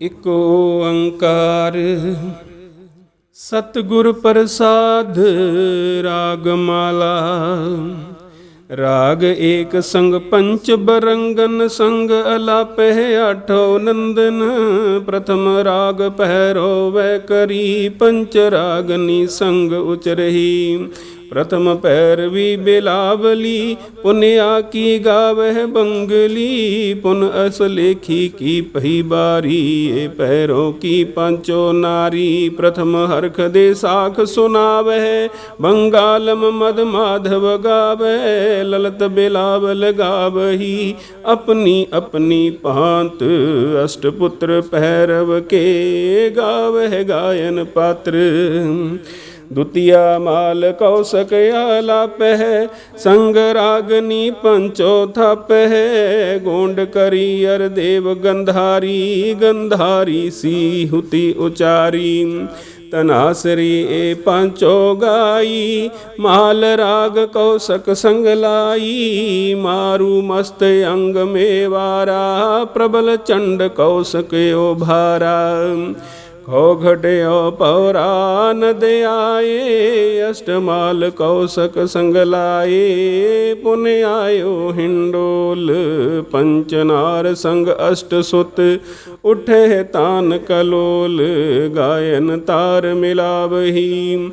ਇਕ ਓੰਕਾਰ ਸਤਿਗੁਰ ਪ੍ਰਸਾਦ ਰਾਗ ਮਾਲਾ ਰਾਗ ਏਕ ਸੰਗ ਪੰਚ ਬਰੰਗਨ, ਸੰਗ ਅਲਾਪਹਿ ਆਠੋ ਨੰਦਨ। ਪ੍ਰਥਮ ਰਾਗ ਪਹਿਰੋ ਵੈ ਕਰੀ, ਪੰਚ ਰਾਗਨੀ ਸੰਗ ਉਚਰਹੀ। ਪ੍ਰਥਮ ਪੈਰਵੀ ਬਿਲਾਵਲੀ ਪੁਨਿਆ ਕੀ ਗਾਵਹਿ ਬੰਗਲੀ, ਪੁਨ ਅਸ ਲੇਖੀ ਕੀ ਪਹੀ ਬਾਰੀ, ਏ ਪੈਰੋ ਕੀ ਪੰਚੋ ਨਾਰੀ, ਪ੍ਰਥਮ ਹਰਖ ਦੇ ਸਾਖ ਸੁਨਾਵਹਿ ਬੰਗਾਲਮ ਮਦ ਮਾਧਵ ਗਾਵੈ ਲਲਤ ਬਿਲਾਵਲ ਗਾਵਹੀ ਆਪਣੀ ਆਪਣੀ ਭਾਂਤ ਅਸ਼ਟਪੁੱਤਰ ਪੈਰਵ ਕੇ ਗਾਵਹਿ ਗਾਇਨ ਪਾਤਰ। ਦੁਤੀਆ ਮਾਲ ਕੌਸਕ ਆਲਾਪਹਿ ਸੰਗ ਰਾਗਨੀ ਪੰਚੋ ਥਪਹਿ ਗੋਂਡ ਕਰੀ ਅਰ ਦੇਵ ਗੰਧਾਰੀ ਗੰਧਾਰੀ ਸੀ ਹੁਤੀ ਉਚਾਰੀ ਤਨਾਸਰੀ ਏ ਪੰਚੋ ਗਾਈ ਮਾਲ ਰਾਗ ਕੌਸਕ ਸੰਗ ਲਾਈ ਮਾਰੂ ਮਸਤ ਅੰਗ ਮੇਵਾਰਾ ਪ੍ਰਬਲ ਚੰਡ ਕੌਸਕ ਓ ਭਾਰਾ ਖੋ ਘਟਿਓ ਪੌਰਾ ਨਦ ਅਸ਼ਟਮਾਲ ਕੌਸਕ ਸੰਗ ਲਾਏ ਪੁਨ ਆਇਓ ਹਿੰਡੋਲ ਪੰਚਨਾਰ ਸੰਗ ਅਸ਼ਟ ਸੁਤ, ਉਠੇ ਤਾਨ ਕਲੋਲ, ਗਾਇਨ ਤਾਰ ਮਿਲਾਵਹੀ।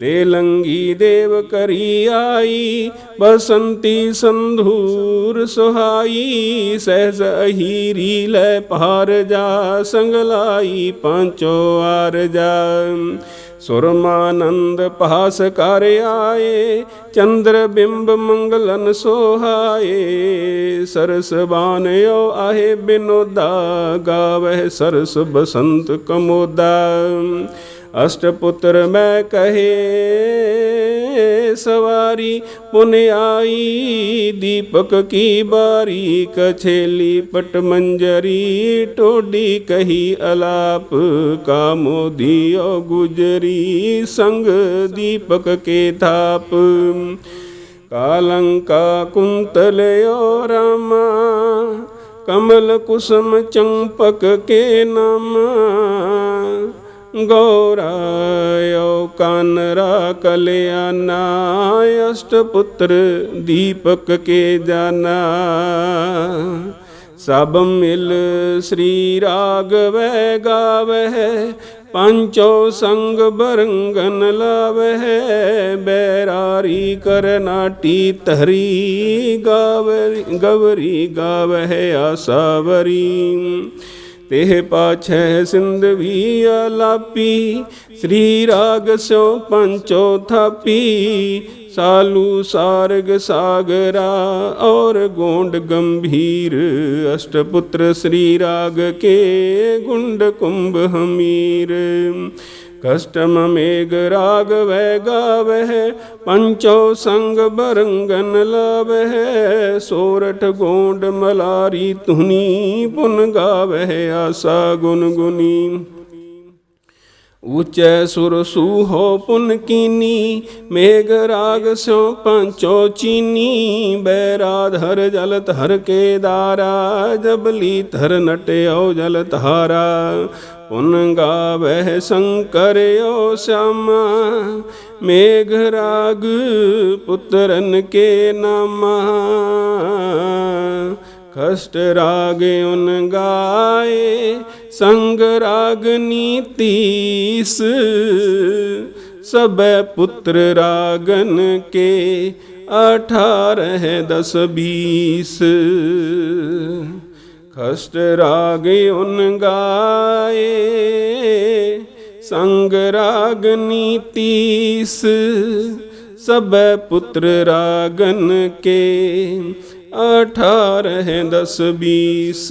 ਤੇ ਲੰਗੀ ਦੇਵ ਕਰੀ ਆਈ, ਬਸੰਤੀ ਸੰਧੂਰ ਸੁਹਾਈ, ਸਹਿਜ ਅਹੀਰੀ ਲੈ ਪਾਰ ਜਾ ਸੰਗ ਲਾਈ ਆਰ ਜਾ। ਸੁਰਮਾਨੰਦ ਪਾਸ ਕਰ ਆਏ, ਚੰਦਰ ਬਿੰਬ ਮੰਗਲਨ ਸੋਹਾਏ, ਸਰਸ ਬਾਨਿਓ ਆਹੇ ਬਿਨੋਦਾ, ਗਾਵਹਿ ਸਰਸ ਬਸੰਤ ਕਮੋਦਾ। ਅਸ਼ਟਪੁੱਤਰ ਮੈਂ ਕਹੇ ਸਵਾਰੀ ਪੁਨ ਆਈ ਦੀਪਕ ਕੀ ਬਾਰੀ ਕਛੇਲੀ ਪਟ ਮੰਜਰੀ ਟੋਡੀ ਕਹੀ ਅਲਾਪ ਕਾਮੋ ਦਿਓ ਗੁਜਰੀ ਸੰਗ ਦੀਪਕ ਕੇ ਥਾਪ ਕਾਲੰਕਾ ਕੁੰਤਲਿਓ ਰਾਮਾ ਕਮਲ ਕੁਸਮ ਚੰਪਕ ਕੇ ਨਾਮ ਗੌਰਾਇਓ ਕਾਨਰਾ ਕਲਿਆਨਾ ਅਸ਼ਟਪੁੱਤਰ ਦੀਪਕ ਕੇ ਜਾਨਾ। ਸਭ ਮਿਲ ਸ੍ਰੀ ਰਾਗਵੈ ਗਾਵਹਿ, ਪੰਚੋ ਸੰਗ ਬਰੰਗਨ ਲਾਵਹਿ, ਬੈਰਾਰੀ ਕਰਨਾਟੀ ਧਰੀ ਗਾਵਰੀ ਗਵਰੀ ਗਾਵਹਿ ਆਸਾਵਰੀ। ਤੇ ਪਾਛੈ ਸਿੰਧਵੀ ਆਲਾਪੀ ਸ੍ਰੀ ਰਾਗ ਸਿਓ ਪੰਚੋ ਥਾਪੀ। ਸਾਲੂ ਸਾਰਗ ਸਾਗਰਾ ਔਰ ਗੋਂਡ ਗੰਭੀਰ, ਅਸ਼ਟਪੁੱਤਰ ਸ੍ਰੀ ਰਾਗ ਕੇ ਗੁੰਡ ਕੁੰਭ ਹਮੀਰ। ਕਸ਼ਟਮ ਮੇਗ ਰਾਗ ਵੈ ਗਾਵਹਿ, ਪੰਚੋ ਸੰਗ ਬਰੰਗਨ ਲਾਵਹਿ, ਸੋਰਠ ਗੋਂਡ ਮਲਾਰੀ ਧੁਨੀ ਪੁਨ ਗਾਵਹਿ, ਆਸਾ ਗੁਨ ਗੁਨੀ। ਉਚੈ ਸੁਰ ਸੂਹੋ ਪੁਨ ਕੀਨੀ, ਮੇਘ ਰਾਗ ਸਿਓ ਪੰਚੋ ਚੀਨੀ ਬੈਰਾਧਰ ਜਲ ਧਰ ਕੇ ਦਾਰਾ ਜਬਲੀ ਧਰ ਨਟਿਓ ਜਲ ਧਾਰਾ। ਪੁਨ ਗਾਵਹਿ ਸ਼ੰਕਰਿਓ ਸ਼ਾਮਾ, ਮੇਘ ਰਾਗ ਪੁੱਤਰਨ ਕੇ ਨਾਮਾ। ਕਸ਼ਟ ਰਾਗ ਉਨ ਗਾਏ ਸੰਗ ਰਾਗ ਨੀਤੀਸ ਸਬੈ ਪੁੱਤਰ ਰਾਗਨ ਕੇ ਅਠਾਰਹ ਦਸ ਬੀਸ ਕਸ਼ਟ ਰਾਗ ਉਨ ਗਾਏ ਸੰਗ ਰਾਗ ਨੀਤੀਸ ਸਬੈ ਪੁੱਤਰ ਰਾਗਨ ਕੇ ਅਠਾਰਹ ਦਸ ਬੀਸ